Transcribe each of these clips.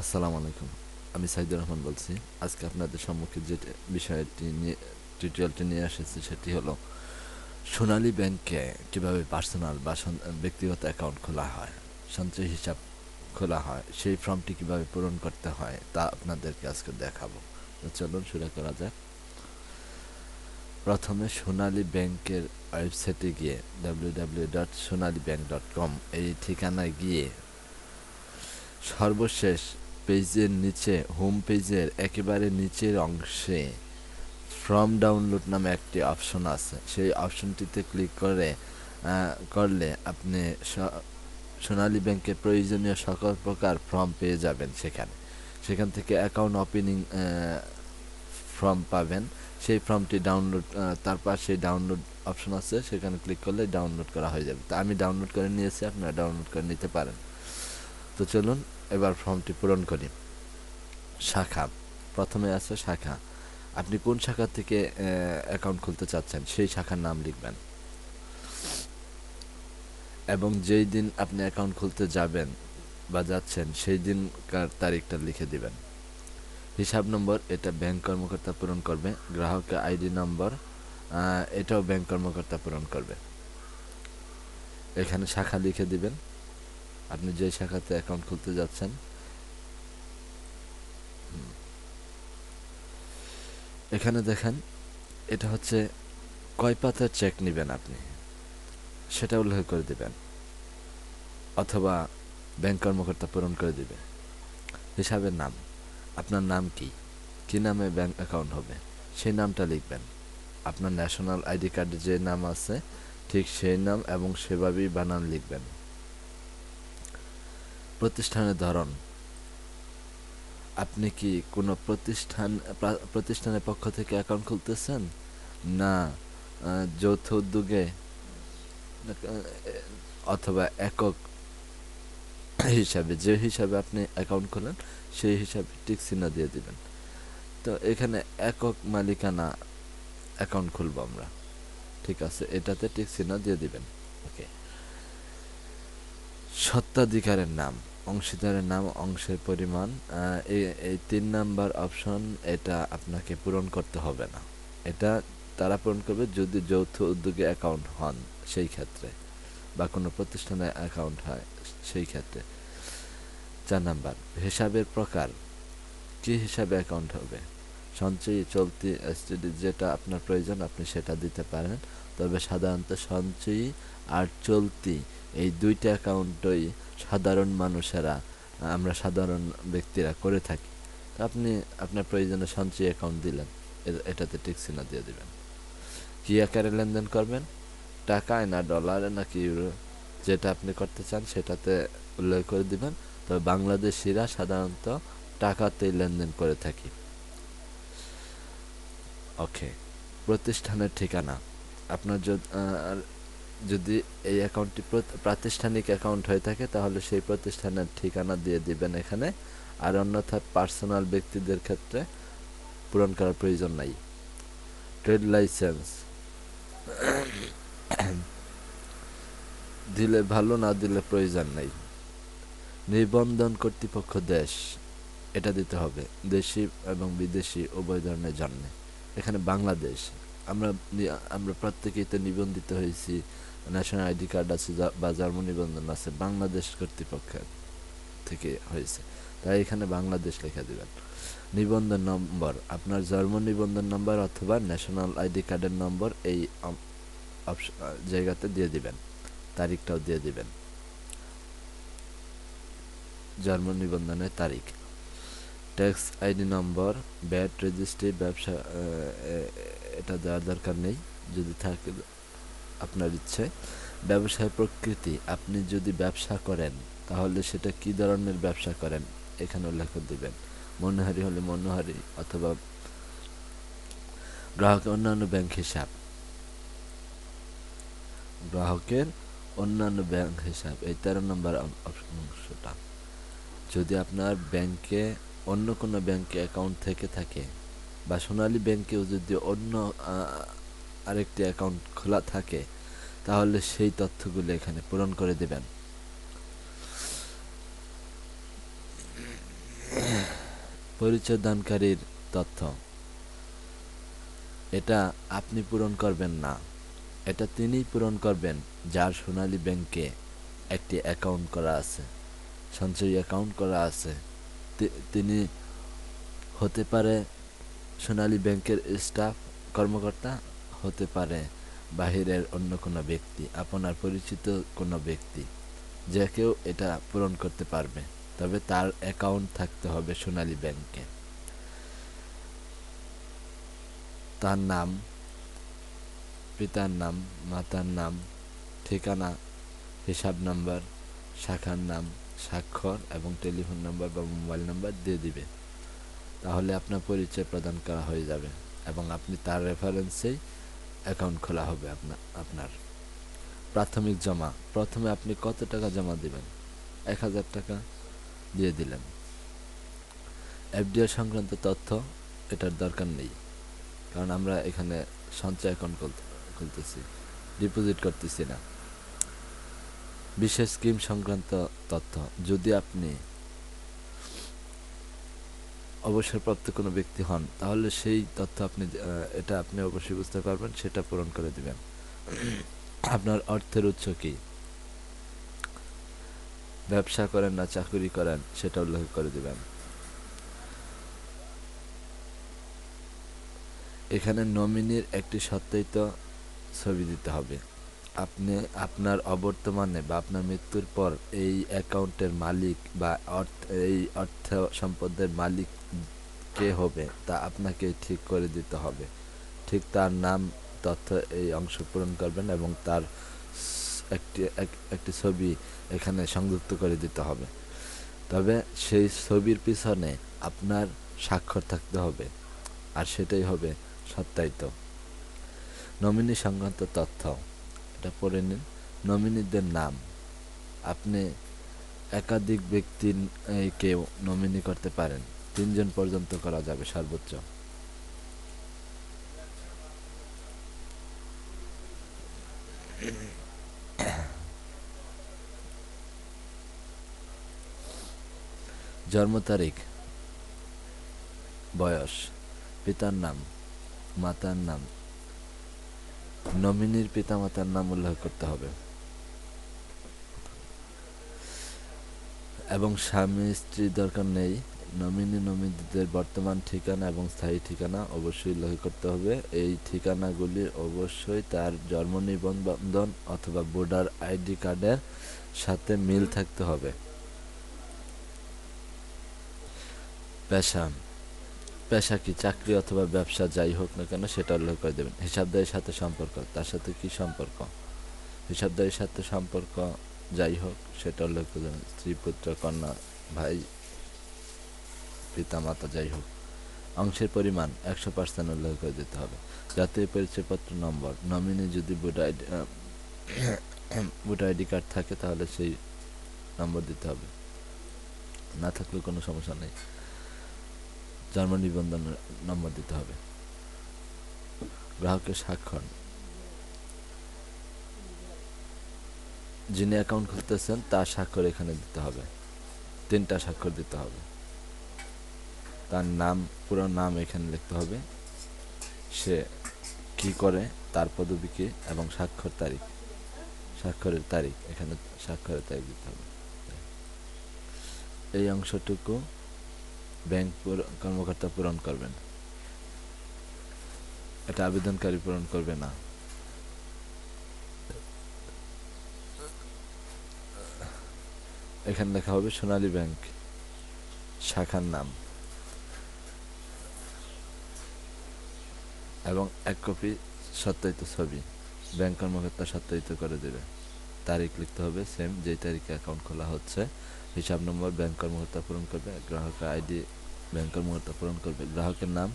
আসসালামু আলাইকুম। আমি সাইদুর রহমান বলছি। আজকে আপনাদের সম্মুখে যে বিষয়টি নিয়ে টিউটোরিয়ালটি নিয়ে এসেছি সেটি হলো সোনালী ব্যাংকে কীভাবে পার্সোনাল বা ব্যক্তিগত অ্যাকাউন্ট খোলা হয়, সঞ্চয় হিসাব খোলা হয়, সেই ফর্মটি কীভাবে পূরণ করতে হয়, তা আপনাদেরকে আজকে দেখাবো। তো চলুন শুরু করা যাক। প্রথমে সোনালী ব্যাংকের ওয়েবসাইটে গিয়ে W W dot Sonali bank dot com এই ঠিকানায় গিয়ে সর্বশেষ পেজের নিচে হোম পেজের একেবারে নিচের অংশে ফ্রম ডাউনলোড নামে একটি অপশন আছে। সেই অপশনটিতে ক্লিক করে করলে আপনি সোনালী ব্যাংকের প্রয়োজনীয় সকল প্রকার ফর্ম পেয়ে যাবেন সেখানে। সেখান থেকে অ্যাকাউন্ট ওপেনিং ফর্ম পাবেন। সেই ফর্মটি ডাউনলোড তার পাশে ডাউনলোড অপশন আছে। সেখানে ক্লিক করলে ডাউনলোড করা হয়ে যাবে। তা আমি ডাউনলোড করে নিয়েছি, আপনারা ডাউনলোড করে নিতে পারেন। তো চলুন এবার ফর্মটি পূরণ করি। শাখা, প্রথমে আছে শাখা। আপনি কোন শাখা থেকে অ্যাকাউন্ট খুলতে চাচ্ছেন, সেই শাখার নাম লিখবেন। এবং যেই দিন আপনি অ্যাকাউন্ট খুলতে যাবেন বা যাচ্ছেন, সেই দিনকার তারিখটা লিখে দিবেন। হিসাব নম্বর, এটা ব্যাংক কর্মকর্তা পূরণ করবে। গ্রাহকের আইডি নম্বর এটাও ব্যাংক কর্মকর্তা পূরণ করবে। এখানে শাখা লিখে দিবেন। আপনি যে শাখাতে অ্যাকাউন্ট খুলতে যাচ্ছেন। এখানে দেখেন, এটা হচ্ছে কয় পাতার চেক নেবেন আপনি? সেটা উল্লেখ করে দিবেন। অথবা ব্যাংক কর্মকর্তা পূরণ করে দিবে। হিসাবের নাম। আপনার নাম কি? কি নামে ব্যাংক অ্যাকাউন্ট হবে? সেই নামটা লিখবেন। আপনার ন্যাশনাল আইডি কার্ডে যে নাম আছে, ঠিক সেই নাম এবং সেভাবেই বানান লিখবেন। প্রতিষ্ঠানের ধরন। আপনি কি কোনো প্রতিষ্ঠান, প্রা- প্রতিষ্ঠানের পক্ষ থেকে অ্যাকাউন্ট খুলতেছেন? না যৌথ উদ্যোগে, অথবা একক হিসাবে, যে হিসাবে আপনি অ্যাকাউন্ট খোলেন, সেই হিসাবে টিক চিহ্ন দিয়ে দিবেন। তো এখানে একক মালিকানা অ্যাকাউন্ট খুলবো আমরা। ঠিক আছে, এটাতে টিক চিহ্ন দিয়ে দিবেন। ওকে। সত্ত্বাধিকারের নাম, অংশীদারের নাম, অংশের পরিমাণ এই তিন নাম্বার অপশন এটা আপনাকে পূরণ করতে হবে না। এটা তারা পূরণ করবে যদি যৌথ উদ্যোগে অ্যাকাউন্ট হন সেই ক্ষেত্রে বা কোনো প্রতিষ্ঠানে অ্যাকাউন্ট হয় সেই ক্ষেত্রে। চার নাম্বার, হিসাবের প্রকার। কি হিসাবে অ্যাকাউন্ট হবে? সঞ্চয়ী চলতি এসটিডি যেটা আপনার প্রয়োজন আপনি সেটা দিতে পারেন, তবে সাধারণত সঞ্চয়ী আর চলতি এই দুইটা অ্যাকাউন্টই সাধারণ মানুষেরা, আমরা সাধারণ ব্যক্তিরা করে থাকি। তো আপনি, আপনার প্রয়োজনে সঞ্চয় অ্যাকাউন্ট দিলেন এটাতে চিহ্ন দিয়ে দিবেন। কি আকারে লেনদেন করবেন? টাকায় না ডলারে নাকি ইউরো? যেটা আপনি করতে চান সেটাতে উল্লেখ করে দিবেন। তবে বাংলাদেশিরা সাধারণত টাকাতেই লেনদেন করে থাকি। ওকে, প্রতিষ্ঠানের ঠিকানা। আপনার যদি যদি এই অ্যাকাউন্টটি প্রাতিষ্ঠানিক অ্যাকাউন্ট হয়ে থাকে, তাহলে সেই প্রতিষ্ঠানের ঠিকানা দিয়ে দিবেন এখানে। আর অন্যথায় পার্সোনাল ব্যক্তিদের ক্ষেত্রে পূরণ করার প্রয়োজন নাই। ট্রেড লাইসেন্স দিলে ভালো, না দিলে প্রয়োজন নেই। নিবন্ধন কর্তৃপক্ষ দেশ, এটা দিতে হবে। দেশি এবং বিদেশি উভয় ধরনের জন্যে। এখানে বাংলাদেশ। আমরা আমরা প্রত্যেকেই তো নিবন্ধিত হয়েছি। ন্যাশনাল আইডি কার্ড আছে বা জন্ম নিবন্ধন আছে, বাংলাদেশ কর্তৃপক্ষের থেকে হয়েছে। তাই এখানে বাংলাদেশ লেখা দিবেন। নিবন্ধন নম্বর, আপনার জন্ম নিবন্ধন নম্বর অথবা ন্যাশনাল আইডি কার্ডের নম্বর এই জায়গাতে দিয়ে দিবেন। তারিখটাও দিয়ে দিবেন। জন্ম নিবন্ধনের তারিখ। Tax ID number, VAT registry ব্যবসা এটা দেওয়ার দরকার নেই, যদি থাকে আপনার ইচ্ছে। ব্যবসায় প্রকৃতি, আপনি যদি ব্যবসা করেন, তাহলে সেটা কি ধরনের ব্যবসা করেন? এখানে উল্লেখ দিবেন। মনোহারি হলে মনোহারি, অথবা গ্রাহকের অন্যান্য ব্যাংক হিসাব। গ্রাহকের অন্যান্য ব্যাংক হিসাব, এই তেরো নম্বর অংশটা। যদি আপনার ব্যাংকে অন্য কোনো ব্যাংকে অ্যাকাউন্ট থেকে থাকে বা সোনালী ব্যাংকেও যদি অন্য আরেকটি অ্যাকাউন্ট খোলা থাকে, তাহলে সেই তথ্যগুলো এখানে পূরণ করে দেবেন। পরিচয় দানকারীর তথ্য। এটা আপনি পূরণ করবেন না। এটা তিনিই পূরণ করবেন যার সোনালী ব্যাংকে একটি অ্যাকাউন্ট করা আছে। সঞ্চয়ী অ্যাকাউন্ট করা আছে। তিনি হতে পারে সোনালী ব্যাংকের স্টাফ কর্মকর্তা হতে পারে, বাহিরের অন্য কোনো ব্যক্তি, আপনার পরিচিত কোনো ব্যক্তি, যে কেউ এটা পূরণ করতে পারবে, তবে তার অ্যাকাউন্ট থাকতে হবে সোনালী ব্যাংকে। তার নাম, পিতার নাম, মাতার নাম, ঠিকানা, হিসাব নাম্বার, শাখার নাম, স্বাক্ষর এবং টেলিফোন নাম্বার বা মোবাইল নাম্বার দিয়ে দিবে। তাহলে আপনার পরিচয় প্রদান করা হয়ে যাবে এবং আপনি তার রেফারেন্সেই অ্যাকাউন্ট খোলা হবে আপনার আপনার। প্রাথমিক জমা। প্রথমে আপনি কত টাকা জমা দিবেন? এক হাজার টাকা দিয়ে দিলেন। এফডিআর সংক্রান্ত তথ্য এটার দরকার নেই। কারণ আমরা এখানে সঞ্চয় অ্যাকাউন্ট খুলতেছি ডিপোজিট করতেছি না। বিশেষ স্কিম সংক্রান্ত তথ্য। যদি আপনি অবসরপ্রাপ্ত কোনো ব্যক্তি হন, তাহলে সেই তথ্য আপনি এটা আপনি অবশ্যই বুঝতে পারবেন, সেটা পূরণ করে দিবেন। আপনার অর্থের উৎস কি? ব্যবসা করেন না, চাকরি করেন, সেটা উল্লেখ করে দিবেন। এখানে নমিনির একটি সত্যায়িত ছবি দিতে হবে। আপনি, আপনার অবর্তমানে বা আপনার মৃত্যুর পর এই অ্যাকাউন্টের মালিক বা অর্থ, এই অর্থ সম্পদের মালিক কে হবে, তা আপনাকে ঠিক করে দিতে হবে। ঠিক তার নাম, তথ্য এই অংশ পূরণ করবেন এবং তার একটি একটি ছবি এখানে সংযুক্ত করে দিতে হবে। তবে সেই ছবির পিছনে আপনার স্বাক্ষর থাকতে হবে আর সেটাই হবে সত্যায়িত। নমিনি সংক্রান্ত তথ্য। এটা পড়ে নিন। নমিনিদের নাম। আপনি একাধিক ব্যক্তির এই, কেউ নমিনি করতে পারেন। তিনজন পর্যন্ত করা যাবে সর্বোচ্চ। জন্ম তারিখ বয়স পিতার নাম মাতার নাম নমিনির পিতামাতার নাম উল্লেখ করতে হবে। এবং স্বামী স্ত্রীর দরকার নেই। নমিনি, নমিনিদের বর্তমান ঠিকানা এবং স্থায়ী ঠিকানা অবশ্যই উল্লেখ করতে হবে। এই ঠিকানাগুলি অবশ্যই তার জন্ম নিবন্ধন অথবা ভোটার আইডি কার্ডের সাথে মিল থাকতে হবে। পেশা পেশা কি, চাকরি অথবা ব্যবসা যাই হোক না কেন সেটা উল্লেখ করে দেবেন। হিসাবদারির সাথে সম্পর্ক, তার সাথে কি সম্পর্ক? হিসাবদারির সাথে সম্পর্ক যাই হোক, সেটা উল্লেখ করে দেবেন। স্ত্রী, পুত্র, কন্যা, ভাই পিতা মাতা যাই হোক, অংশের পরিমাণ একশো পার্সেন্ট উল্লেখ করে দিতে হবে। জাতীয় পরিচয়পত্র নম্বর নমিনি যদি voter ID voter ID card থাকে তাহলে সেই নম্বর দিতে হবে। না থাকলে কোনো সমস্যা নেই। জন্ম নিবন্ধন নম্বর দিতে হবে। গ্রাহকের স্বাক্ষর। যিনি অ্যাকাউন্ট খুলতেছেন, তার স্বাক্ষর এখানে দিতে হবে। তিনটা স্বাক্ষর দিতে হবে। তার নাম, পুরো নাম এখানে লিখতে হবে। সে কি করে, তার পদবী কি, এবং স্বাক্ষর তারিখ। স্বাক্ষরের তারিখ, এখানে স্বাক্ষরের তারিখ দিতে হবে। এই অংশটুকু ব্যাংক কর্মকর্তা পূরণ করবেন। এটা আবেদনকারী পূরণ করবে না। এখানে লেখা হবে সোনালী ব্যাংক, শাখার নাম। এবং এক কপি সত্যায়িত ছবি, ব্যাংক কর্মকর্তা সত্যায়িত করে দেবে। তারিখ লিখতে হবে সেম, যেই তারিখে অ্যাকাউন্ট খোলা হচ্ছে। হিসাব নম্বর ব্যাংক কর্মকর্তা পূরণ করবে গ্রাহকের আইডি ব্যাংক কর্মকর্তা পূরণ করবে। গ্রাহকের নাম,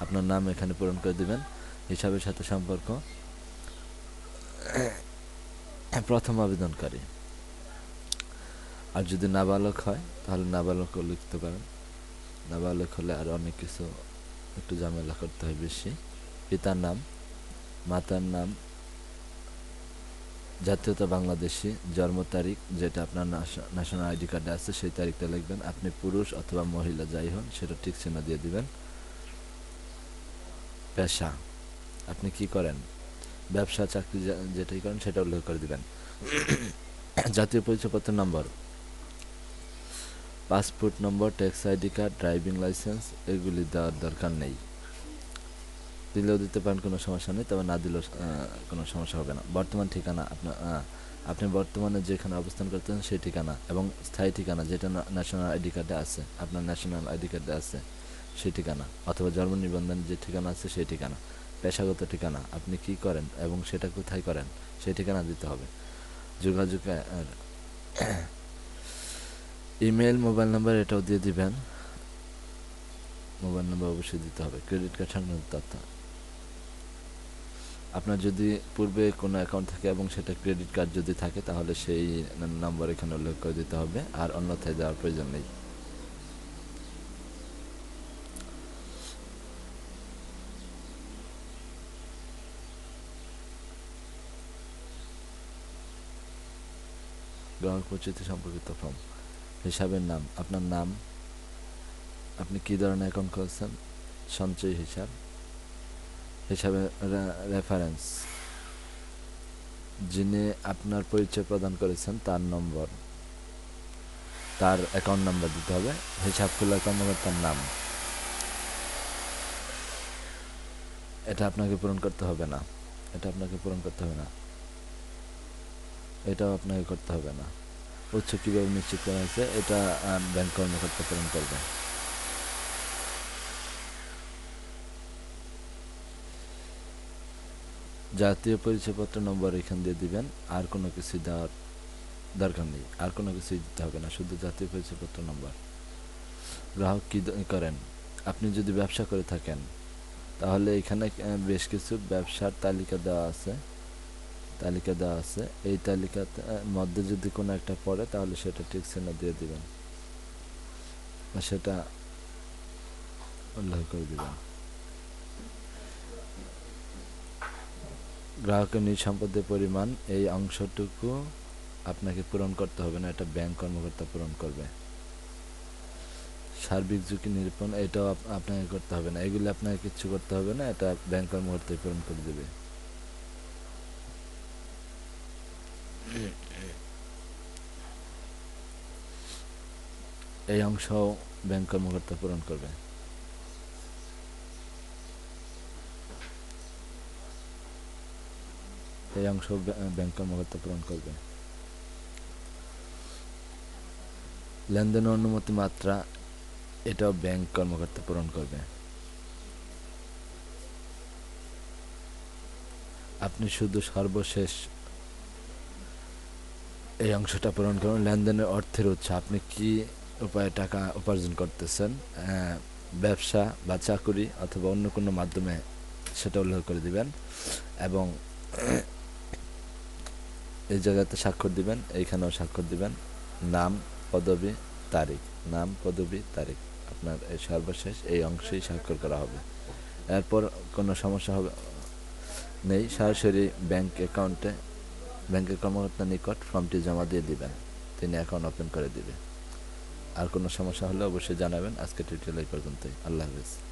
আপনার নাম এখানে পূরণ করে দিবেন। হিসাবের সাথে সম্পর্ক। প্রথম আবেদনকারী। আর যদি নাবালক হয়, তাহলে নাবালকও লিখতে পারেন নাবালক হলে আর অনেক কিছু একটু ঝামেলা করতে হয় বেশি। পিতার নাম, মাতার নাম জাতীয়তা বাংলাদেশি জন্ম তারিখ যেটা আপনার ন্যাশনাল আইডি কার্ডে আছে, সেই তারিখটা লিখবেন। আপনি পুরুষ অথবা মহিলা যাই হন, সেটা ঠিক চিহ্ন দিয়ে দিবেন। পেশা, আপনি কি করেন? ব্যবসা, চাকরি যেটাই করেন সেটা উল্লেখ করে দিবেন। জাতীয় পরিচয়পত্র number, passport number, tax ID card, driving licence, এগুলি দেওয়ার দরকার নেই। দিলেও দিতে পারেন, কোনো সমস্যা নেই। তবে না দিলেও কোনো সমস্যা হবে না। বর্তমান ঠিকানা আপনার আপনি বর্তমানে যেখানে অবস্থান করতেছেন সেই ঠিকানা এবং স্থায়ী ঠিকানা যেটা ন্যাশনাল আইডি কার্ডে আছে, আপনার ন্যাশনাল আইডি কার্ডে আছে, সেই ঠিকানা। অথবা জন্ম নিবন্ধন যে ঠিকানা আছে সেই ঠিকানা। পেশাগত ঠিকানা, আপনি কি করেন এবং সেটা কোথায় করেন, সেই ঠিকানা দিতে হবে। যোগাযোগ ইমেল মোবাইল নাম্বার এটাও দিয়ে দিবেন। মোবাইল নাম্বার অবশ্যই দিতে হবে। ক্রেডিট কার্ড সংক্রান্ত তথ্য। আপনার যদি পূর্বে কোনো অ্যাকাউন্ট থাকে এবং সেটা ক্রেডিট কার্ড যদি থাকে, তাহলে সেই নাম্বার এখানে উল্লেখ করে দিতে হবে। আর অন্যথায় দেওয়ার প্রয়োজন নেই। গ্রাহক পরিচিতি সম্পর্কিত ফর্ম হিসাবের নাম। আপনার নাম। আপনি কী ধরনের অ্যাকাউন্ট করেছেন সঞ্চয় হিসাব। হিসাবে রেফারেন্স যিনি আপনার পরিচয় প্রদান করেছেন, তার নম্বর। তার অ্যাকাউন্ট নাম্বার দিতে হবে। হিসাব খোলার কর্মকর্তার নাম। এটা আপনাকে পূরণ করতে হবে না। এটা আপনাকে পূরণ করতে হবে না। এটাও আপনাকে করতে হবে না। উচ্চ কীভাবে নিশ্চিত করা হয়েছে, এটা ব্যাংক কর্মকর্তা পূরণ করবে। জাতীয় পরিচয়পত্র নম্বর এখান দিয়ে দিবেন, আর কোনো কিছু দেওয়ার দরকার নেই, আর কোনো কিছু দিতে হবে না, শুধু জাতীয় পরিচয়পত্র নম্বর। গ্রাহক কী করেন? আপনি যদি ব্যবসা করে থাকেন, তাহলে এখানে বেশ কিছু ব্যবসার তালিকা দেওয়া আছে, তালিকা দেওয়া আছে। এই তালিকার মধ্যে যদি কোনো একটা পড়ে, তাহলে সেটা ঠিক চিহ্ন দিয়ে দিবেন। সেটা উল্লেখ করে দিবেন। গ্রাহকের নিজ সম্পদের পরিমাণ এই অংশটুকু আপনাকে পূরণ করতে হবে না, এটা ব্যাংক কর্মকর্তা পূরণ করবে। সার্বিক ঝুঁকি নিরূপণ, এটাও আপনাকে করতে হবে না। এগুলি আপনাকে কিচ্ছু করতে হবে না, এটা ব্যাংক কর্মকর্তাই পূরণ করে দেবে। এই অংশ ব্যাংক কর্মকর্তা পূরণ করবে। এই অংশ ব্য- ব্যাংক কর্মকর্তা পূরণ করবে। লেনদেন অনুমতি মাত্রা, এটাও ব্যাংক কর্মকর্তা পূরণ করবে। আপনি শুধু সর্বশেষ এই অংশটা পূরণ করুন। লেনদেনের অর্থের উৎস, আপনি কি উপায়ে টাকা উপার্জন করতেছেন? ব্যবসা বা চাকুরি অথবা অন্য কোনো মাধ্যমে সেটা উল্লেখ করে দিবেন। এবং এই জায়গাতে স্বাক্ষর দিবেন, এইখানেও স্বাক্ষর দিবেন। নাম, পদবি, তারিখ। নাম, পদবি, তারিখ। আপনার এই সর্বশেষ এই অংশেই স্বাক্ষর করা হবে। এরপর কোনো সমস্যা হবে, নেই। সরাসরি ব্যাংক অ্যাকাউন্টে, ব্যাংকের কর্মকর্তার নিকট ফর্মটি জমা দিয়ে দিবেন। তিনি অ্যাকাউন্ট ওপেন করে দিবে। আর কোনো সমস্যা হলে অবশ্যই জানাবেন। আজকে টিউটোরিয়াল এই পর্যন্তই। আল্লাহ হাফিজ।